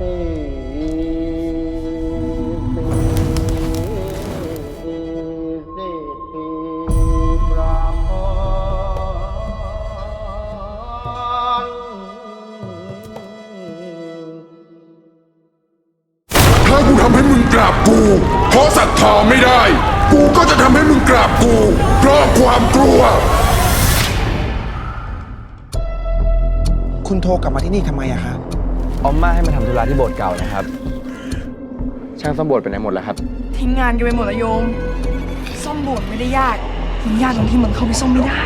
ถ้ากูทำให้มึงกราบกู เพราะศรัทธาไม่ได้ กูก็จะทำให้มึงกราบกู เพราะความกลัว คุณโทรกลับมาที่นี่ทำไมอะคะ ออมมาให้มาทำธุระที่โบสถ์เก่านะครับ ช่างซ่อมโบสถ์ไปไหนหมดแล้วครับ ทิ้งงานกันไปหมดแล้วโยม ซ่อมโบสถ์ไม่ได้ยาก มันยากตรงที่มันเข้าไปซ่อมไม่ได้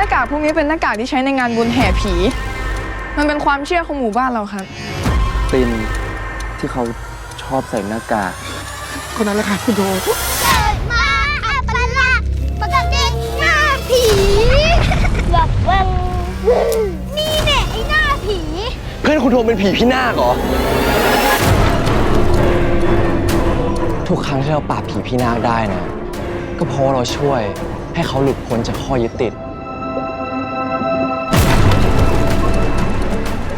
น้ากากพวกนี้เป็นหน้ากากที่ใช้ในงานบุญแห่ผี มันเป็นความเชื่อของหมู่บ้านเราครับตินที่เขาชอบใส่หน้ากากคนนั้นแหละค่ะคุณโทรเกิดมาอัปลักษณ์ปกติหน้าผีระวังนี่แน่ไอ้หน้าผี เพื่อนคุณโทมเป็นผีพี่นาคเหรอ ทุกครั้งที่เราปราบผีพี่นาคได้นะ ก็เพราะว่าเราช่วยให้เขาหลุดพ้นจากข้อยึดติด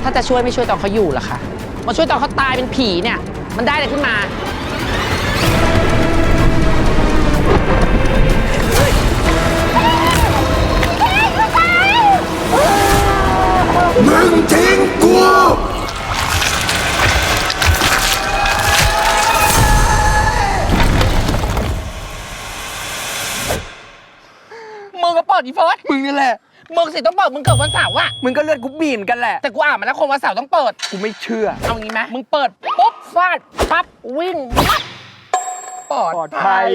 ถ้าจะช่วยไม่ช่วยตอนเขาอยู่ล่ะคะมาช่วยตอนเขาตายเป็นผีเนี่ย มันได้อะไรขึ้นมามึงทิ้งกูมึงก็เปิดอีเฟิร์สมึงนี่แหละ มึงสิต้องเปิดมึงเกิดวันเสาร์อะมึงก็เลือดกูบีนกันแหละ แต่กูอ่านมาแล้วคนวันเสาร์ต้องเปิด กูไม่เชื่อ เอางี้ไหมมึงเปิดปุ๊บฟาดปั๊บวิ่งปั๊บปลอดปลอดภัยภัย